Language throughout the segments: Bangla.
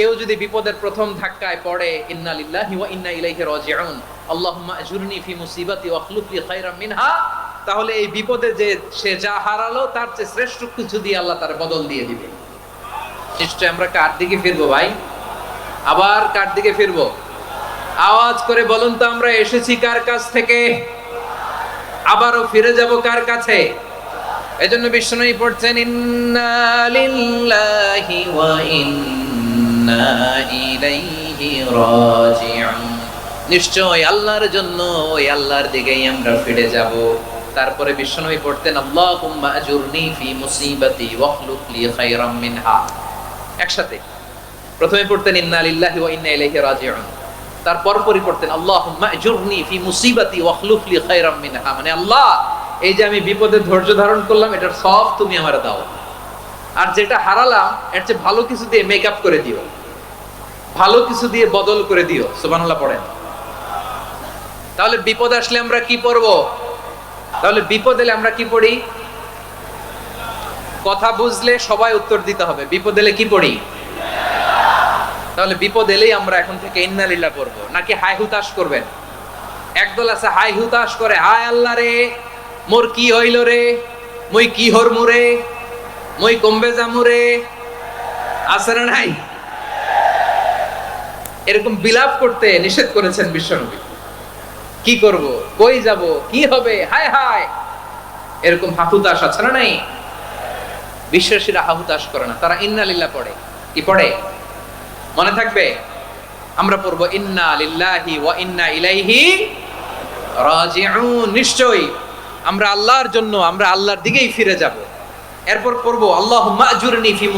কেউ যদি বিপদের প্রথম ধাক্কায় পড়ে, ইন্না লিল্লাহি ওয়া ইন্না ইলাইহি রাজিউন আল্লাহুম্মা আজুরনি ফি মুসিবাতি ওয়া আখলুফ লি খায়রাম মিনহা তাহলে এই বিপদে যে সে যা হারালো, তার চেয়ে শ্রেষ্ঠ কিছু দিয়ে আল্লাহ তার বদল দিয়ে দিবে। নিশ্চয় আমরা কার দিকে ফিরবো ভাই? আবার কার দিকে ফিরবো? আওয়াজ করে বলুন তো, আমরা এসেছি কার কাছ থেকে? আবারও ফিরে যাব কার কাছে? এজন্য বিষ্ণুই পড়ছেন, ইন্না লিল্লাহি ওয়া ইন্না নিশ্চয় আল্লাহর জন্য ওই আল্লাহর দিকেই আমরা ফিরে যাব। তারপরে বিষ্ণুই পড়তেন একসাথে। প্রথমে পড়তেন, ইন্না লিল্লাহি ওয়া পড়তেন আজুরনি ফি মুসিবাতি মানে আল্লাহ, এই যে আমি বিপদে ধৈর্য ধারণ করলাম, এটার সব তুমি আমার দাও। আর যেটা হারালাম, এর চেয়ে ভালো কিছু দিয়ে মেকআপ করে দিও। ভালো কিছু দিয়ে বদল করে দিও, সুবহানাল্লাহ পড়েন। তাহলে বিপদ আসলে আমরা কি পড়ব? তাহলে বিপদ এলে আমরা কি পড়ি? কথা বুঝলে সবাই উত্তর দিতে হবে। বিপদ এলে কি পড়ি? তাহলে বিপদ এলেই আমরা এখন থেকে ইন্নালিল্লাহ পড়ব। নাকি হাই হুতাশ করবেন? একদল আছে হাই হুতাশ করে, হায় আল্লাহ রে, মোর কি হইল রে? মই কি হরমু রে? মই কমবে জামু রে আছে নাই? এরকম বিলাপ করতে নিষেধ করেছেন বিশ্বনবী। কি করব? কই যাব? কি হবে? হায় হায়! এরকম হাহুতাস আছে না নাই? বিশ্বাসীরা হাহুতাস করে না। তারা ইন্নালিল্লাহ পড়ে। কি পড়ে? মনে থাকবে? আমরা পড়ব ইন্না লিল্লাহি ওয়া ইন্না ইলাইহি রাজিউন। নিশ্চয়ই আমরা আল্লাহর জন্য আমরা আল্লাহর দিকেই ফিরে যাব। এরপর পড়ব আল্লাহ আজুরনি ফি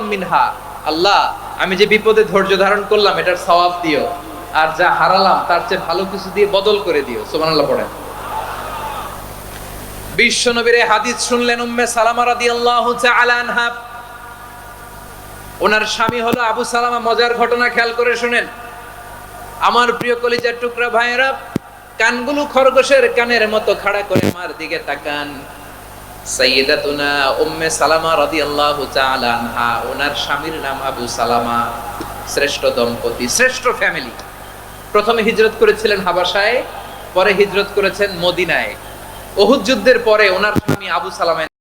মিনহা। আল্লাহ, আমি যে বিপদে ধৈর্য ধারণ করলাম, এটার সওয়াব দিও। আর যা হারালাম, তার চেয়ে ভালো কিছু দিয়ে বদল করে দিও। সুবহানাল্লাহ পড়েন। বিশ্ব নবীর হাদিস শুনলেন উম্মে সালামা রাদিয়াল্লাহু তাআলা আনহা। ওনার স্বামী হলো আবু সালামা, মজার ঘটনা খেয়াল করে শুনেন। আমার প্রিয় কলিজার টুকরা ভাইয়েরা কানগুলো খরগোশের কানের মতো খাড়া করে মার দিকে তাকান। সাইয়েদাতুনা উম্মে সালামা রাদিয়াল্লাহু তাআলা আনহা, ওনার স্বামীর নাম আবু সালামা, শ্রেষ্ঠ দম্পতি, শ্রেষ্ঠ ফ্যামিলি। প্রথমে হিজরত করেছিলেন হাবাসায় পরে হিজরত করেছেন মদিনায়। ওহুদ যুদ্ধের পরে ওনার স্বামী আবু সালামা